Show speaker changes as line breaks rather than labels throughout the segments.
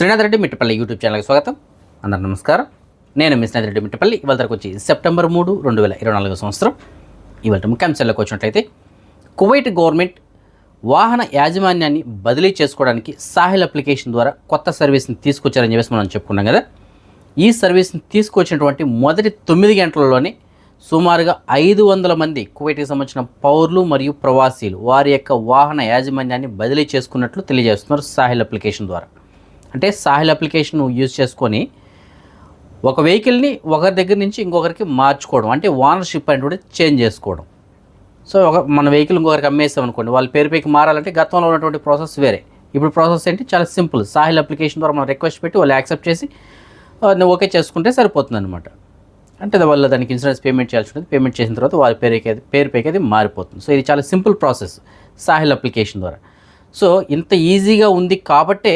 Srinath Reddy Mittapalli YouTube ఛానల్కి స్వాగతం. అందరు నమస్కారం. నేను మీ శ్రీనాథ్ రెడ్డి మిట్టపల్లి. ఇవాళ తరకు వచ్చి సెప్టెంబర్ మూడు రెండు వేల ఇరవై నాలుగో సంవత్సరం. ఇవాళ ముఖ్యాంశాల్లోకి వచ్చినట్లయితే కువైట్ గవర్నమెంట్ వాహన యాజమాన్యాన్ని బదిలీ చేసుకోవడానికి సాహిల్ అప్లికేషన్ ద్వారా కొత్త సర్వీస్ని తీసుకొచ్చారని చెప్పేసి మనం చెప్పుకున్నాం కదా. ఈ సర్వీస్ని తీసుకొచ్చినటువంటి మొదటి తొమ్మిది గంటలలోనే సుమారుగా ఐదు వందల మంది కువైట్కి సంబంధించిన పౌరులు మరియు ప్రవాసీలు వారి యొక్క వాహన యాజమాన్యాన్ని బదిలీ చేసుకున్నట్లు తెలియజేస్తున్నారు సాహిల్ అప్లికేషన్ ద్వారా. అంటే సాహిల్ అప్లికేషన్ యూజ్ చేసుకొని ఒక వెహికల్ని ఒకరి దగ్గర నుంచి ఇంకొకరికి మార్చుకోవడం అంటే ఓనర్షిప్ అనేటువంటి చేంజ్ చేసుకోవడం. సో ఒక మన వెహికల్ ఇంకొకరికి అమ్మేసాం అనుకోండి వాళ్ళ పేరు పైకి మారాలంటే గతంలో ఉన్నటువంటి ప్రాసెస్ వేరే. ఇప్పుడు ప్రాసెస్ ఏంటి? చాలా సింపుల్. సాహిల్ అప్లికేషన్ ద్వారా మనం రిక్వెస్ట్ పెట్టి వాళ్ళు యాక్సెప్ట్ చేసి ఓకే చేసుకుంటే సరిపోతుంది అనమాట అంటే వాళ్ళు దానికి ఇన్సూరెన్స్ పేమెంట్ చేయాల్సి ఉంటుంది. పేమెంట్ చేసిన తర్వాత వాళ్ళ పేరుకి అది పేరు పైకి అది మారిపోతుంది. సో ఇది చాలా సింపుల్ ప్రాసెస్ సాహిల్ అప్లికేషన్ ద్వారా. సో ఇంత ఈజీగా ఉంది కాబట్టే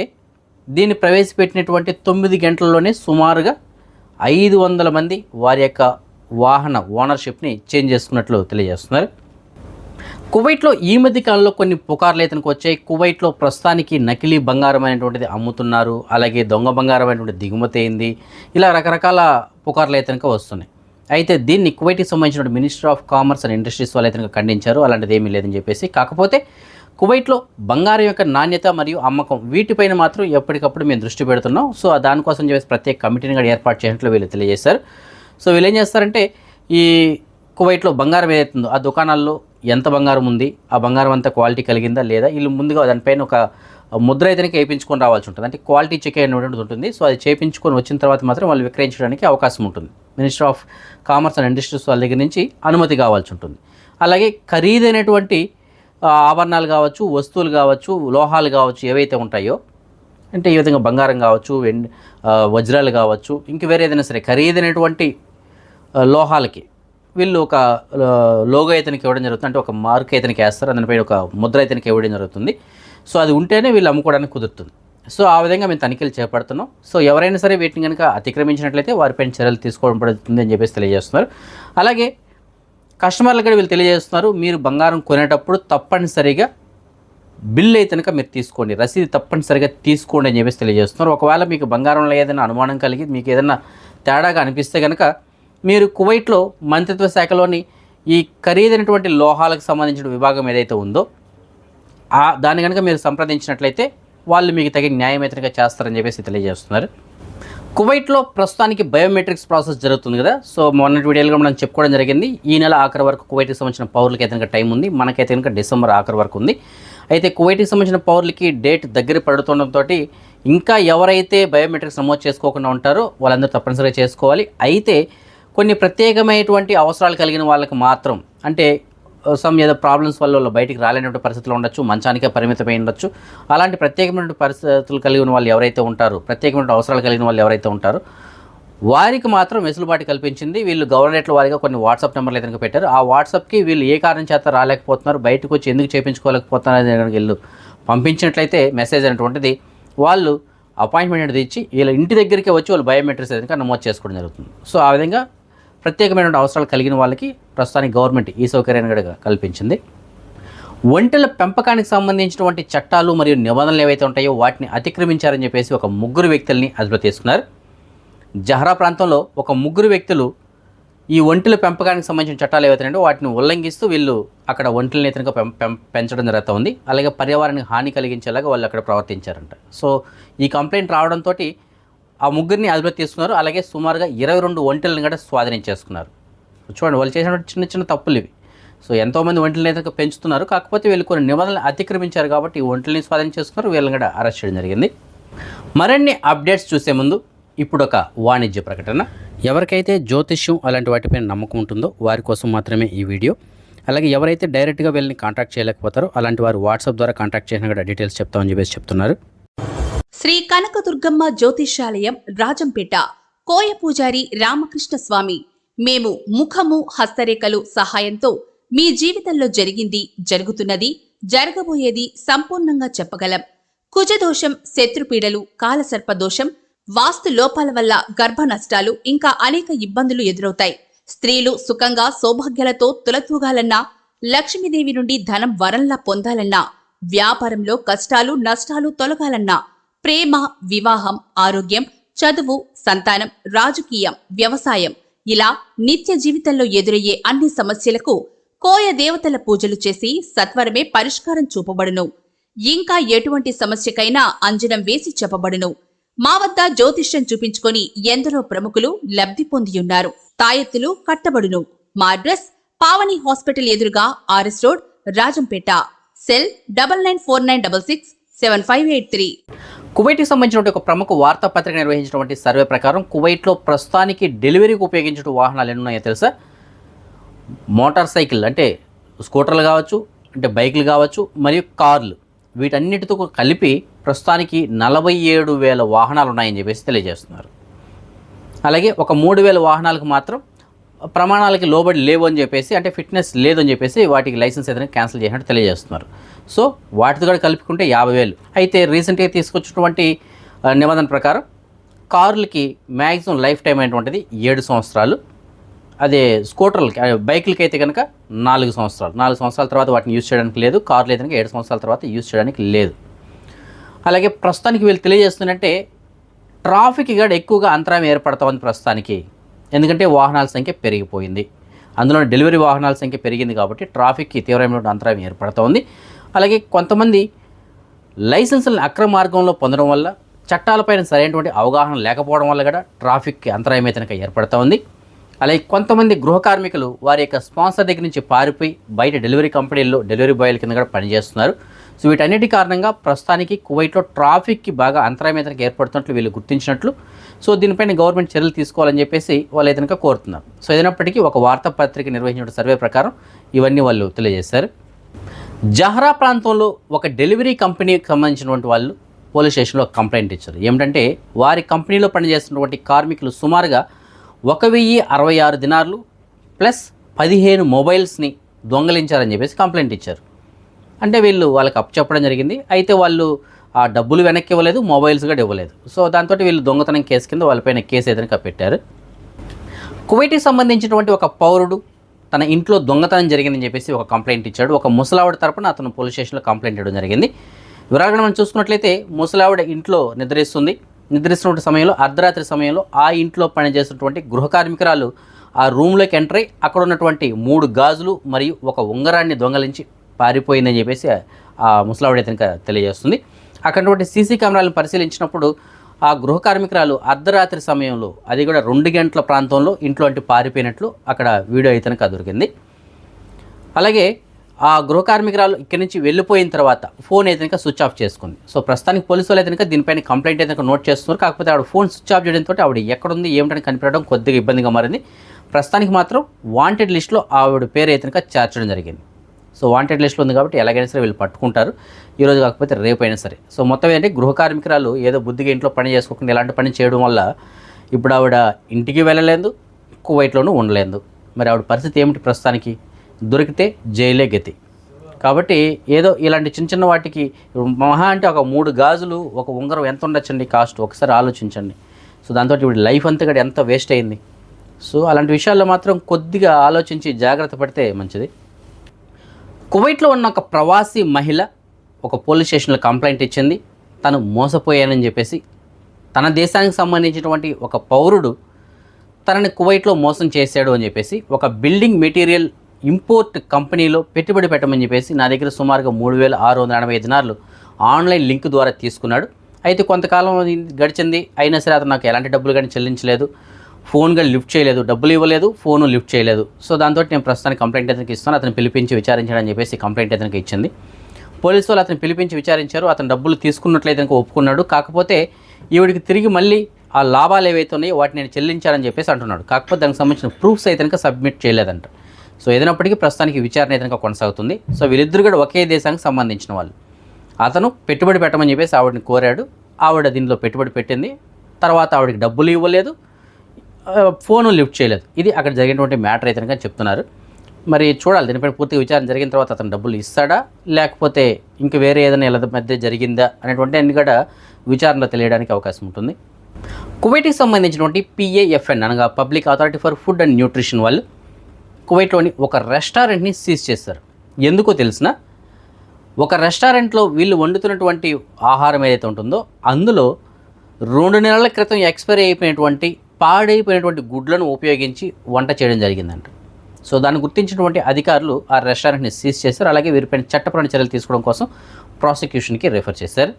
దీన్ని ప్రవేశపెట్టినటువంటి తొమ్మిది గంటల్లోనే సుమారుగా ఐదు వందల మంది వారి యొక్క వాహన ఓనర్షిప్ని చేంజ్ చేసుకున్నట్లు తెలియజేస్తున్నారు. కువైట్లో ఈ మధ్య కాలంలో కొన్ని పుకార్లు ఇతనికి వచ్చాయి. కువైట్లో ప్రస్తుతానికి నకిలీ బంగారం అనేటువంటిది అమ్ముతున్నారు. అలాగే దొంగ బంగారం అనేటువంటి దిగుమతి అయింది. ఇలా రకరకాల పుకార్లు ఇతనికి వస్తున్నాయి. అయితే దీన్ని కువైట్కి సంబంధించిన minister of commerce and industries వాళ్ళు ఇతనికి ఖండించారు. అలాంటిది ఏమీ లేదని చెప్పేసి. కాకపోతే కువైట్లో బంగారం యొక్క నాణ్యత మరియు అమ్మకం వీటిపైన మాత్రం ఎప్పటికప్పుడు మేము దృష్టి పెడుతున్నాం. సో దానికోసం చెప్పేసి ప్రత్యేక కమిటీని కూడా ఏర్పాటు చేసినట్లు వీళ్ళు తెలియజేశారు. సో వీళ్ళు ఏం చేస్తారంటే ఈ కువైట్లో బంగారం ఏదైతుందో ఆ దుకాణాల్లో ఎంత బంగారం ఉంది ఆ బంగారం అంతా క్వాలిటీ కలిగిందా లేదా వీళ్ళు ముందుగా దానిపైన ఒక ముద్ర అయితేనే వేయించుకొని రావాల్సి ఉంటుంది. అంటే క్వాలిటీ చెక్ అనేటువంటిది ఉంటుంది. సో అది చేయించుకొని వచ్చిన తర్వాత మాత్రం వాళ్ళు విక్రయించడానికి అవకాశం ఉంటుంది. Minister of commerce and industries వాళ్ళ దగ్గర నుంచి అనుమతి కావాల్సి ఉంటుంది. అలాగే ఖరీదైనటువంటి ఆభరణాలు కావచ్చు వస్తువులు కావచ్చు లోహాలు కావచ్చు ఏవైతే ఉంటాయో అంటే ఈ విధంగా బంగారం కావచ్చు వెండి వజ్రాలు కావచ్చు ఇంక వేరే ఏదైనా సరే ఖరీదైనటువంటి లోహాలకి వీళ్ళు ఒక లోగో ఇతనికి ఇవ్వడం జరుగుతుంది. అంటే ఒక మార్క్ ఇతనికి వేస్తారు. దానిపై ఒక ముద్ర ఇతనికి ఇవ్వడం జరుగుతుంది. సో అది ఉంటేనే వీళ్ళు అమ్ముకోవడానికి కుదురుతుంది. సో ఆ విధంగా మేము తనిఖీలు చేపడుతున్నాం. సో ఎవరైనా సరే వీటిని కనుక అతిక్రమించినట్లయితే వారిపైన చర్యలు తీసుకోవడం పడుతుంది అని చెప్పేసి తెలియజేస్తున్నారు. అలాగే కస్టమర్లకు కూడా వీళ్ళు తెలియజేస్తున్నారు మీరు బంగారం కొనేటప్పుడు తప్పనిసరిగా బిల్ అయితే కనుక మీరు తీసుకోండి రసీదు తప్పనిసరిగా తీసుకోండి అని చెప్పేసి తెలియజేస్తున్నారు. ఒకవేళ మీకు బంగారంలో ఏదైనా అనుమానం కలిగి మీకు ఏదైనా తేడాగా అనిపిస్తే కనుక మీరు కువైట్లో మంత్రిత్వ శాఖలోని ఈ ఖరీదైనటువంటి లోహాలకు సంబంధించిన విభాగం ఏదైతే ఉందో ఆ దాన్ని కనుక మీరు సంప్రదించినట్లయితే వాళ్ళు మీకు తగిన న్యాయం అయితే చేస్తారని చెప్పేసి తెలియజేస్తున్నారు. కువైట్లో ప్రస్తుతానికి బయోమెట్రిక్స్ ప్రాసెస్ జరుగుతుంది కదా. సో మొన్నటి వీడియోలో మనం చెప్పుకోవడం జరిగింది. ఈ నెల ఆఖరి వరకు కువైట్కి సంబంధించిన పౌరులకి అయితే టైం ఉంది. మనకైతే కనుక డిసెంబర్ ఆఖరి వరకు ఉంది. అయితే కువైట్కి సంబంధించిన పౌరులకి డేట్ దగ్గర పడుతుండటంతో ఇంకా ఎవరైతే బయోమెట్రిక్స్ నమోదు చేసుకోకుండా ఉంటారో వాళ్ళందరూ తప్పనిసరిగా చేసుకోవాలి. అయితే కొన్ని ప్రత్యేకమైనటువంటి అవసరాలు కలిగిన వాళ్ళకి మాత్రం అంటే సమ్ ఏదో ప్రాబ్లమ్స్ వల్ల వాళ్ళు బయటికి రాలేనటువంటి పరిస్థితులు ఉండొచ్చు మంచానికే పరిమితమై ఉండొచ్చు. అలాంటి ప్రత్యేకమైన పరిస్థితులు కలిగిన వాళ్ళు ఎవరైతే ఉంటారో ప్రత్యేకమైన అవసరాలు కలిగిన వాళ్ళు ఎవరైతే ఉంటారో వారికి మాత్రం వెసులుబాటు కల్పించింది వీళ్ళు గవర్నరేట్ల వారిగా కొన్ని వాట్సాప్ నెంబర్లు అయితే పెట్టారు. ఆ వాట్సాప్కి వీళ్ళు ఏ కారణం చేత రాలేకపోతున్నారు బయటకు వచ్చి ఎందుకు చేయించుకోలేకపోతున్నారు అనేది కనుక వీళ్ళు పంపించినట్లయితే మెసేజ్ అనేటువంటిది వాళ్ళు అపాయింట్మెంట్ అనేది ఇచ్చి వీళ్ళ ఇంటి దగ్గరికి వచ్చి వాళ్ళు బయోమెట్రిక్స్ అయితే నమోదు చేసుకోవడం జరుగుతుంది. సో ఆ విధంగా ప్రత్యేకమైన అవసరాలు కలిగిన వాళ్ళకి ప్రస్తుతానికి గవర్నమెంట్ ఈ సౌకర్యాన్ని కూడా కల్పించింది. ఒంటెల పెంపకానికి సంబంధించినటువంటి చట్టాలు మరియు నిబంధనలు ఏవైతే ఉంటాయో వాటిని అతిక్రమించారని చెప్పేసి ఒక ముగ్గురు వ్యక్తుల్ని అదుపులో తీసుకున్నారు. జహరా ప్రాంతంలో ఒక ముగ్గురు వ్యక్తులు ఈ ఒంటెల పెంపకానికి సంబంధించిన చట్టాలు ఏవైతే ఉన్నాయో వాటిని ఉల్లంఘిస్తూ వీళ్ళు అక్కడ ఒంటెలని ఇతనిగా పెం పెం- పెంచడం జరుగుతూ ఉంది అలాగే పర్యావరణానికి హాని కలిగించేలాగా వాళ్ళు అక్కడ ప్రవర్తించారంట. సో ఈ కంప్లైంట్ రావడంతో ఆ ముగ్గురిని అదుపులో తీసుకున్నారు. అలాగే సుమారుగా ఇరవై రెండు ఒంటెలను కూడా స్వాధీనం చేసుకున్నారు. చూడండి వాళ్ళు చేసినటువంటి చిన్న చిన్న తప్పులు ఇవి. సో ఎంతోమంది ఒంటెలను అయితే పెంచుతున్నారు. కాకపోతే వీళ్ళు కొన్ని నిబంధనలు అతిక్రమించారు కాబట్టి ఈ ఒంటెల్ని స్వాధీనం చేసుకున్నారు. వీళ్ళని కూడా అరెస్ట్ చేయడం జరిగింది. మరిన్ని అప్డేట్స్ చూసే ముందు ఇప్పుడు ఒక వాణిజ్య ప్రకటన. ఎవరికైతే జ్యోతిష్యం అలాంటి వాటిపైన నమ్మకం ఉంటుందో వారి కోసం మాత్రమే ఈ వీడియో. అలాగే ఎవరైతే డైరెక్ట్గా వీళ్ళని కాంటాక్ట్ చేయలేకపోతారో అలాంటి వారు వాట్సాప్ ద్వారా కాంటాక్ట్ చేసినా కూడా డీటెయిల్స్ చెప్తామని చెప్పేసి చెప్తున్నారు.
శ్రీ కనకదుర్గమ్మ జ్యోతిష్యాలయం రాజంపేట. కోయ పూజారి రామకృష్ణ స్వామి మేము ముఖము హస్తరేఖలు సహాయంతో మీ జీవితంలో జరిగింది జరుగుతున్నది జరగబోయేది సంపూర్ణంగా చెప్పగలం. కుజదోషం శత్రుపీడలు కాలసర్పదోషం వాస్తు లోపాల వల్ల గర్భ నష్టాలు ఇంకా అనేక ఇబ్బందులు ఎదురవుతాయి. స్త్రీలు సుఖంగా సౌభాగ్యాలతో తులతూగాలన్నా లక్ష్మీదేవి నుండి ధనం వరంలా పొందాలన్నా వ్యాపారంలో కష్టాలు నష్టాలు తొలగాలన్నా ప్రేమ వివాహం ఆరోగ్యం చదువు సంతానం రాజకీయం వ్యవసాయం ఇలా నిత్య జీవితంలో ఎదురయ్యే అన్ని సమస్యలకు కోయ దేవతల పూజలు చేసి సత్వరమే పరిష్కారం చూపబడును. ఇంకా ఎటువంటి సమస్యకైనా అంజనం వేసి చెప్పబడును. మా వద్ద జ్యోతిష్యం చూపించుకొని ఎందరో ప్రముఖులు లబ్ధి పొందియున్నారు. తాయెత్తులు కట్టబడును. మా అడ్రస్ పావని హాస్పిటల్ ఎదురుగా RS road Rajampet. Cell double nine four nine double six seven five eight three.
కువైట్కి సంబంధించినటువంటి ఒక ప్రముఖ వార్తాపత్రిక నిర్వహించినటువంటి సర్వే ప్రకారం కువైట్లో ప్రస్తుతానికి డెలివరీకి ఉపయోగించిన వాహనాలు ఎన్ని ఉన్నాయో తెలుసా? మోటార్ సైకిల్ అంటే స్కూటర్లు కావచ్చు అంటే బైకులు కావచ్చు మరియు కార్లు. వీటన్నిటితో కలిపి ప్రస్తుతానికి నలభై ఏడు వేల వాహనాలు ఉన్నాయని చెప్పేసి తెలియజేస్తున్నారు. అలాగే ఒక మూడు వేల వాహనాలకు మాత్రం ప్రమాణాలకి లోబడి లేవు అని చెప్పేసి అంటే ఫిట్నెస్ లేదని చెప్పేసి వాటికి లైసెన్స్ ఏదైనా క్యాన్సిల్ చేసినట్టు తెలియజేస్తున్నారు. సో వాటితో కూడా కలుపుకుంటే యాభై వేలు. అయితే రీసెంట్గా తీసుకొచ్చినటువంటి నిబంధన ప్రకారం కార్లకి మ్యాక్సిమం లైఫ్ టైం అయినటువంటిది ఏడు సంవత్సరాలు. అదే స్కూటర్లకి బైకులకి అయితే కనుక నాలుగు సంవత్సరాలు. నాలుగు సంవత్సరాల తర్వాత వాటిని యూజ్ చేయడానికి లేదు. కార్లు అయితే కనుక ఏడు సంవత్సరాల తర్వాత యూజ్ చేయడానికి లేదు. అలాగే ప్రస్తుతానికి వీళ్ళు తెలియజేస్తుందంటే ట్రాఫిక్ కూడా ఎక్కువగా అంతరాయం ఏర్పడతా ఉంది ప్రస్తుతానికి ఎందుకంటే వాహనాల సంఖ్య పెరిగిపోయింది. అందులో డెలివరీ వాహనాల సంఖ్య పెరిగింది కాబట్టి ట్రాఫిక్కి తీవ్రమైన అంతరాయం ఏర్పడుతోంది. అలాగే కొంతమంది లైసెన్సులను అక్రమ మార్గంలో పొందడం వల్ల చట్టాలపైన సరైనటువంటి అవగాహన లేకపోవడం వల్ల కూడా ట్రాఫిక్కి అంతరాయం అయితే ఏర్పడుతూ ఉంది అలాగే కొంతమంది గృహ కార్మికులు వారి యొక్క స్పాన్సర్ దగ్గర నుంచి పారిపోయి బయట డెలివరీ కంపెనీల్లో డెలివరీ బాయ్ల కింద కూడా పనిచేస్తున్నారు. సో వీటన్నిటి కారణంగా ప్రస్తుతానికి కువైట్లో ట్రాఫిక్కి బాగా అంతరాయం అయితే ఏర్పడుతున్నట్లు వీళ్ళు గుర్తించినట్లు. సో దీనిపైన గవర్నమెంట్ చర్యలు తీసుకోవాలని చెప్పేసి వాళ్ళు ఏదైనా కోరుతున్నారు. సో ఏదైనప్పటికీ ఒక వార్తాపత్రిక నిర్వహించిన సర్వే ప్రకారం ఇవన్నీ వాళ్ళు తెలియజేశారు. జహరా ప్రాంతంలో ఒక డెలివరీ కంపెనీకి సంబంధించినటువంటి వాళ్ళు పోలీస్ స్టేషన్లో కంప్లైంట్ ఇచ్చారు. ఏమిటంటే వారి కంపెనీలో పనిచేస్తున్నటువంటి కార్మికులు సుమారుగా ఒక వెయ్యి అరవై ఆరు దినార్లు ప్లస్ పదిహేను మొబైల్స్ని దొంగలించారని చెప్పేసి కంప్లైంట్ ఇచ్చారు. అంటే వీళ్ళు వాళ్ళకి అప్పు చెప్పడం జరిగింది. అయితే వాళ్ళు ఆ డబ్బులు వెనక్కి ఇవ్వలేదు మొబైల్స్ కూడా ఇవ్వలేదు. సో దాంతో వీళ్ళు దొంగతనం కేసు కింద వాళ్ళపైన కేసు ఏదైనా పెట్టారు కువైట్కి సంబంధించినటువంటి ఒక పౌరుడు తన ఇంట్లో దొంగతనం జరిగిందని చెప్పేసి ఒక కంప్లైంట్ ఇచ్చాడు. ఒక ముసలావిడ తరపున అతను పోలీస్ స్టేషన్లో కంప్లైంట్ ఇవ్వడం జరిగింది. వివరాలను మనం చూసుకున్నట్లయితే ముసలావిడ ఇంట్లో నిద్రిస్తుంది. నిద్రిస్తున్న సమయంలో అర్ధరాత్రి సమయంలో ఆ ఇంట్లో పనిచేస్తున్నటువంటి గృహ కార్మికురాలు ఆ రూమ్లోకి ఎంటర్ అయ్యి అక్కడ ఉన్నటువంటి మూడు గాజులు మరియు ఒక ఉంగరాన్ని దొంగలించి పారిపోయిందని చెప్పేసి ఆ ముసలావిడ అయితే తెలియజేస్తుంది. అక్కడ సీసీ కెమెరాలను పరిశీలించినప్పుడు ఆ గృహ కార్మికురాలు అర్ధరాత్రి సమయంలో అది కూడా రెండు గంటల ప్రాంతంలో ఇంట్లో పారిపోయినట్లు అక్కడ వీడియో అయితే దొరికింది. అలాగే ఆ గృహ కార్మికురాలు ఇక్కడి నుంచి వెళ్ళిపోయిన తర్వాత ఫోన్ అయితే స్విచ్ ఆఫ్ చేసుకుంది. సో ప్రస్తుతానికి పోలీసు వాళ్ళు అయితే దీనిపైన కంప్లైంట్ అయితే నోట్ చేస్తున్నారు. కాకపోతే ఆవిడ ఫోన్ స్విచ్ ఆఫ్ చేయడంతో ఆవిడ ఎక్కడుంది ఏమిటని కనిపెట్టడం కొద్దిగా ఇబ్బందిగా మారింది. ప్రస్తుతానికి మాత్రం వాంటెడ్ లిస్ట్లో ఆవిడ పేరు అయితే చేర్చడం జరిగింది. సో వాంటెడ్ లిస్ట్లో ఉంది కాబట్టి ఎలాగైనా సరే వీళ్ళు పట్టుకుంటారు. ఈరోజు కాకపోతే రేపు అయినా సరే. సో మొత్తం ఏంటంటే గృహ కార్మికురాలు ఏదో బుద్ధిగా ఇంట్లో పని చేసుకోకుండా ఎలాంటి పని చేయడం వల్ల ఇప్పుడు ఆవిడ ఇంటికి వెళ్ళలేదు కువైట్లోనూ ఉండలేదు. మరి ఆవిడ పరిస్థితి ఏమిటి ప్రస్తుతానికి? దొరికితే జైలే గతి. కాబట్టి ఏదో ఇలాంటి చిన్న చిన్న వాటికి మహా అంటే ఒక మూడు గాజులు ఒక ఉంగరం ఎంత ఉండొచ్చండి కాస్ట్? ఒకసారి ఆలోచించండి. సో దాంతో ఇప్పుడు లైఫ్ అంతా కూడా ఎంత వేస్ట్ అయింది? సో అలాంటి విషయాల్లో మాత్రం కొద్దిగా ఆలోచించి జాగ్రత్త పడితే మంచిది. కువైట్లో ఉన్న ఒక ప్రవాసీ మహిళ ఒక పోలీస్ స్టేషన్లో కంప్లైంట్ ఇచ్చింది. తను మోసపోయానని చెప్పేసి తన దేశానికి సంబంధించినటువంటి ఒక పౌరుడు తనని కువైట్లో మోసం చేశాడు అని చెప్పేసి ఒక బిల్డింగ్ మెటీరియల్ ఇంపోర్ట్ కంపెనీలో పెట్టుబడి పెట్టమని చెప్పేసి నా దగ్గర సుమారుగా మూడు వేల ఆరు వందల ఎనభై దినార్లు ఆన్లైన్ లింక్ ద్వారా తీసుకున్నాడు. అయితే కొంతకాలం గడిచింది. అయినా సరే అతను నాకు ఎలాంటి డబ్బులు కానీ చెల్లించలేదు. ఫోన్ కానీ లిఫ్ట్ చేయలేదు డబ్బులు ఇవ్వలేదు ఫోను లిఫ్ట్ చేయలేదు. సో దాంతో నేను ప్రస్తుతానికి కంప్లైంట్ అతనికి ఇస్తాను అతను పిలిపించి విచారించడని చెప్పేసి కంప్లైంట్ అతనికి ఇచ్చింది. పోలీసు వాళ్ళు అతను పిలిపించి విచారించారు. అతను డబ్బులు తీసుకున్నట్లయితే కనుక ఒప్పుకున్నాడు. కాకపోతే ఈవిడికి తిరిగి మళ్ళీ ఆ లాభాలు ఏవైతే ఉన్నాయో వాటిని నేను చెల్లించాలని చెప్పేసి అంటున్నాడు. కాకపోతే దానికి సంబంధించిన ప్రూఫ్స్ అయితే కనుక సబ్మిట్ చేయలేదంట. సో ఏదైనప్పటికీ ప్రస్తుతానికి విచారణ అయితే కనుక కొనసాగుతుంది. సో వీళ్ళిద్దరు కూడా ఒకే దేశానికి సంబంధించిన వాళ్ళు. అతను పెట్టుబడి పెట్టమని చెప్పేసి ఆవిడని కోరాడు. ఆవిడ దీనిలో పెట్టుబడి పెట్టింది. తర్వాత ఆవిడకి డబ్బులు ఇవ్వలేదు. ఫోను లిఫ్ట్ చేయలేదు. ఇది అక్కడ జరిగినటువంటి మ్యాటర్ అయితే కనుక చెప్తున్నారు. మరి చూడాలి దీనిపైన పూర్తి విచారణ జరిగిన తర్వాత అతను డబ్బులు ఇస్తాడా? లేకపోతే ఇంక వేరే ఏదైనా ఇలా మధ్య జరిగిందా అనేటువంటి అన్ని కూడా విచారణలో తెలియడానికి అవకాశం ఉంటుంది. కువైట్కి సంబంధించినటువంటి పిఏఎఫ్ఎన్ అనగా public authority for food and nutrition వాళ్ళు కువైట్లోని ఒక రెస్టారెంట్ని సీజ్ చేస్తారు ఎందుకో తెలిసిన ఒక రెస్టారెంట్లో వీళ్ళు వండుతున్నటువంటి ఆహారం ఏదైతే ఉంటుందో అందులో రెండు నెలల క్రితం ఎక్స్పైరీ అయిపోయినటువంటి పాడైపోయినటువంటి గుడ్లను ఉపయోగించి వంట చేయడం జరిగిందంట. సో దాన్ని గుర్తించినటువంటి అధికారులు ఆ రెస్టారెంట్ని సీజ్ చేశారు. అలాగే వీరిపైన చట్టపరమైన చర్యలు తీసుకోవడం కోసం ప్రాసిక్యూషన్కి రిఫర్ చేశారు.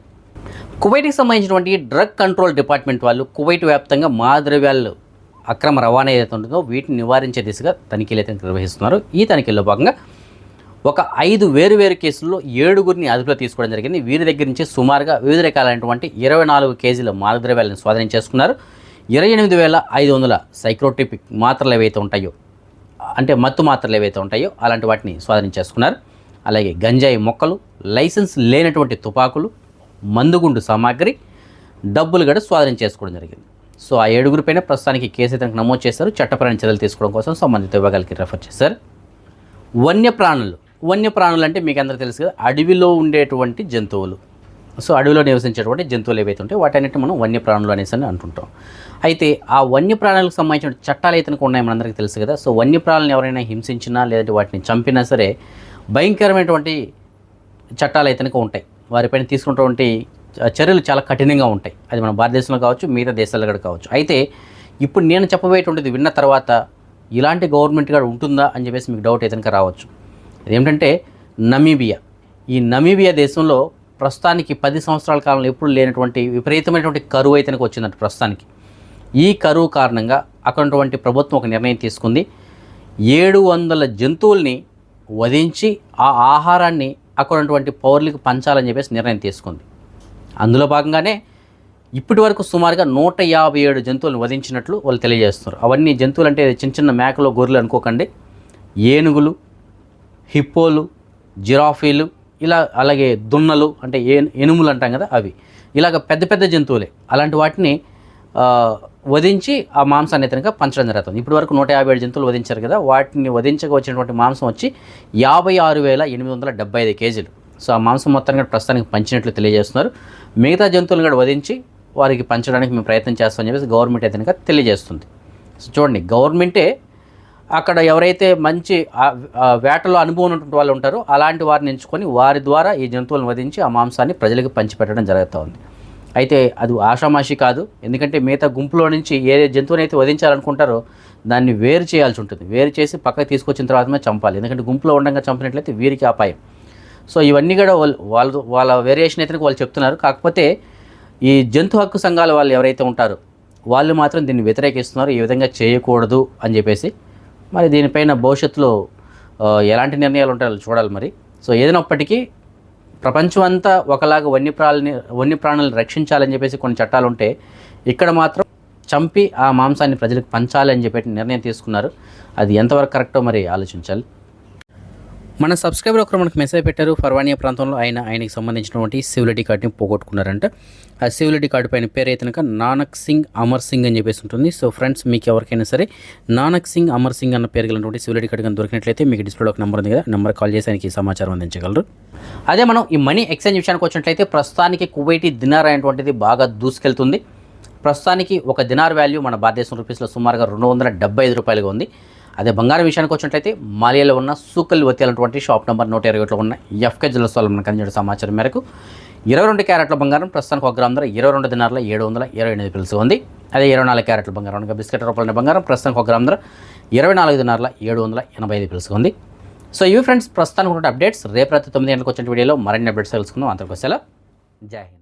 కువైట్కి సంబంధించినటువంటి డ్రగ్ కంట్రోల్ డిపార్ట్మెంట్ వాళ్ళు కువైట్ వ్యాప్తంగా మాద్రవ్యాలు అక్రమ రవాణా ఏదైతే ఉంటుందో వీటిని నివారించే దిశగా తనిఖీలు అయితే నిర్వహిస్తున్నారు. ఈ తనిఖీల్లో భాగంగా ఒక ఐదు వేరు వేరు కేసుల్లో ఏడుగురిని అదుపులో తీసుకోవడం జరిగింది. వీరి దగ్గర నుంచి సుమారుగా వివిధ రకాలైనటువంటి ఇరవై నాలుగు కేజీల మాదద్రవ్యాలను స్వాధీనం చేసుకున్నారు. ఇరవై ఎనిమిది వేల ఐదు వందల సైక్రోటిపిక్ మాత్రలు ఏవైతే ఉంటాయో అంటే మత్తు మాత్రలు ఏవైతే ఉంటాయో అలాంటి వాటిని స్వాధీనం చేసుకున్నారు. అలాగే గంజాయి మొక్కలు లైసెన్స్ లేనటువంటి తుపాకులు మందుగుండు సామాగ్రి డబ్బులు కూడా స్వాధీనం చేసుకోవడం జరిగింది. సో ఆ ఏడుగురిపైన ప్రస్తుతానికి కేసు అయితే నమోదు చేశారు. చట్టపరమైన చర్యలు తీసుకోవడం కోసం సంబంధిత విభాగాలకి రెఫర్ చేశారు. వన్యప్రాణులు. వన్యప్రాణులు అంటే మీకు అందరూ తెలుసు కదా అడవిలో ఉండేటువంటి జంతువులు. సో అడవిలో నివసించేటువంటి జంతువులు ఏవైతే ఉంటాయో వాటన్నిటి మనం వన్యప్రాణులు అనేసి అని అంటుంటాం. అయితే ఆ వన్యప్రాణులకు సంబంధించిన చట్టాలు అయితే ఉన్నాయి మనందరికీ తెలుసు కదా సో వన్యప్రాణులను ఎవరైనా హింసించినా లేదంటే వాటిని చంపినా సరే భయంకరమైనటువంటి చట్టాలు అయితే ఉంటాయి. వారిపైన తీసుకున్నటువంటి చర్యలు చాలా కఠినంగా ఉంటాయి. అది మన భారతదేశంలో కావచ్చు మిగతా దేశాల్లో కూడా కావచ్చు. అయితే ఇప్పుడు నేను చెప్పబోయేటువంటిది విన్న తర్వాత ఇలాంటి గవర్నమెంట్ కూడా ఉంటుందా అని చెప్పేసి మీకు డౌట్ అయితే రావచ్చు. అదేమిటంటే నమీబియా. ఈ నమీబియా దేశంలో ప్రస్తుతానికి పది సంవత్సరాల కాలంలో ఎప్పుడు లేనటువంటి విపరీతమైనటువంటి కరువు అయితే వచ్చిందంట ప్రస్తుతానికి. ఈ కరువు కారణంగా అక్కడటువంటి ప్రభుత్వం ఒక నిర్ణయం తీసుకుంది. ఏడు వందల జంతువుల్ని వధించి ఆ ఆహారాన్ని అక్కడటువంటి పౌరులకు పంచాలని చెప్పేసి నిర్ణయం తీసుకుంది. అందులో భాగంగానే ఇప్పటి వరకు సుమారుగా నూట యాభై ఏడు జంతువులను వధించినట్లు వాళ్ళు తెలియజేస్తున్నారు. అవన్నీ జంతువులు అంటే చిన్న చిన్న మేకలు గొర్రెలు అనుకోకండి. ఏనుగులు హిప్పోలు జిరాఫీలు ఇలా అలాగే దున్నలు అంటే ఏ ఎనుములు అంటాం కదా అవి. ఇలాగ పెద్ద పెద్ద జంతువులే. అలాంటి వాటిని వధించి ఆ మాంసాన్ని ఇతనిగా పంచడం జరుగుతుంది. ఇప్పటి వరకు నూట యాభై ఏడు జంతువులు వధించారు కదా వాటిని వధించక వచ్చినటువంటి మాంసం వచ్చి యాభై ఆరు వేల ఎనిమిది వందల డెబ్బై ఐదు కేజీలు. సో ఆ మాంసం మొత్తాన్ని కూడా ప్రస్తుతానికి పంచినట్లు తెలియజేస్తున్నారు. మిగతా జంతువులను కూడా వధించి వారికి పంచడానికి మేము ప్రయత్నం చేస్తామని చెప్పేసి గవర్నమెంట్ అయితే కనుక తెలియజేస్తుంది. సో చూడండి గవర్నమెంటే అక్కడ ఎవరైతే మంచి వేటలో అనుభవం ఉన్నటువంటి వాళ్ళు ఉంటారో అలాంటి వారిని ఎంచుకొని వారి ద్వారా ఈ జంతువులను వధించి ఆ మాంసాన్ని ప్రజలకు పంచిపెట్టడం జరుగుతూ ఉంది. అయితే అది ఆషామాషి కాదు. ఎందుకంటే మిగతా గుంపులో నుంచి ఏ జంతువుని అయితే వధించాలనుకుంటారో దాన్ని వేరు చేయాల్సి ఉంటుంది. వేరు చేసి పక్కకి తీసుకొచ్చిన తర్వాతమే చంపాలి. ఎందుకంటే గుంపులో ఉండగా చంపినట్లయితే వీరికి అపాయం. సో ఇవన్నీ కూడా వాళ్ళు వాళ్ళు వాళ్ళ వేరియేషన్ అయితే వాళ్ళు చెప్తున్నారు. కాకపోతే ఈ జంతు హక్కు సంఘాల వాళ్ళు ఎవరైతే ఉంటారో వాళ్ళు మాత్రం దీన్ని వ్యతిరేకిస్తున్నారు. ఈ విధంగా చేయకూడదు అని చెప్పేసి మరి దీనిపైన భవిష్యత్తులో ఎలాంటి నిర్ణయాలు ఉంటాయో చూడాలి మరి. సో ఏదైనప్పటికీ ప్రపంచం అంతా ఒకలాగా వన్యప్రాణులని వన్యప్రాణులను రక్షించాలని చెప్పేసి కొన్ని చట్టాలు ఉంటే ఇక్కడ మాత్రం చంపి ఆ మాంసాన్ని ప్రజలకు పంచాలి అని చెప్పి నిర్ణయం తీసుకున్నారు. అది ఎంతవరకు కరెక్టో మరి ఆలోచించాలి. మన సబ్స్క్రైబర్ ఒకరు మనకు మెసేజ్ పెట్టారు. ఫర్వానియా ప్రాంతంలో ఆయన ఆయనకి సంబంధించినటువంటి సివిలిటీ కార్డుని పోగొట్టుకున్నారంట. ఆ సివిలిటీ కార్డు పైన పేరు అయితే కనుక నానక్ సింగ్ అమర్ సింగ్ అని చెప్పేసి ఉంటుంది. సో ఫ్రెండ్స్ మీకు ఎవరికైనా సరే నానక్ సింగ్ అమర్ సింగ్ అన్న పేరు కలిగినటువంటి సివిలిటీ కార్డు కానీ దొరికినట్లయితే మీకు డిస్ప్లేలో ఒక నెంబర్ ఉంది కదా నెంబర్ కాల్ చేసి ఆయనకి సమాచారం అందించగలరు. అదే మనం ఈ మనీ ఎక్స్చేంజ్ విషయానికి వచ్చినట్లయితే ప్రస్తుతానికి కువైటీ దినార్ అనేటువంటిది బాగా దూసుకెళ్తుంది. ప్రస్తుతానికి ఒక దినార్ వాల్యూ మన భారతదేశం రూపీస్లో సుమారుగా రెండు వందల డెబ్బై ఐదు రూపాయలుగా ఉంది. అదే బంగారం విషయానికి వచ్చినట్లయితే మాలియాలో ఉన్న సూకల్ వతి అనేటువంటి షాప్ నెంబర్ నూట ఇరవై ఒకటిలో ఉన్న ఎఫ్కే జిల్లా మనకు అందించిన సమాచారం మేరకు ఇరవై రెండు క్యారెట్ల బంగారం ప్రస్తుతానికి ఒక గ్రామ్ ధర ఇరవై రెండు దినార్ల ఏడు వందల ఇరవై ఎనిమిది పిలుసు ఉంది. అదే ఇరవై నాలుగు క్యారెట్ల బంగారం అనగా బిస్కెట్ రూపాయల బంగారం ప్రస్తుతానికి ఒక గ్రామ్ ధర ఇరవై నాలుగు దినార్ల ఏడు వందల ఎనభై ఐదు పిలుసు ఉంది. సో ఇవి ఫ్రెండ్స్ ప్రస్తుతానికి ఉన్న అప్డేట్స్. రేపు రాత్రి తొమ్మిది గంటలకు వచ్చిన వీడియోలో మరిన్ని అప్డేట్స్ తెలుసుకుందాం. అంతకు సెలవు జై హింద్.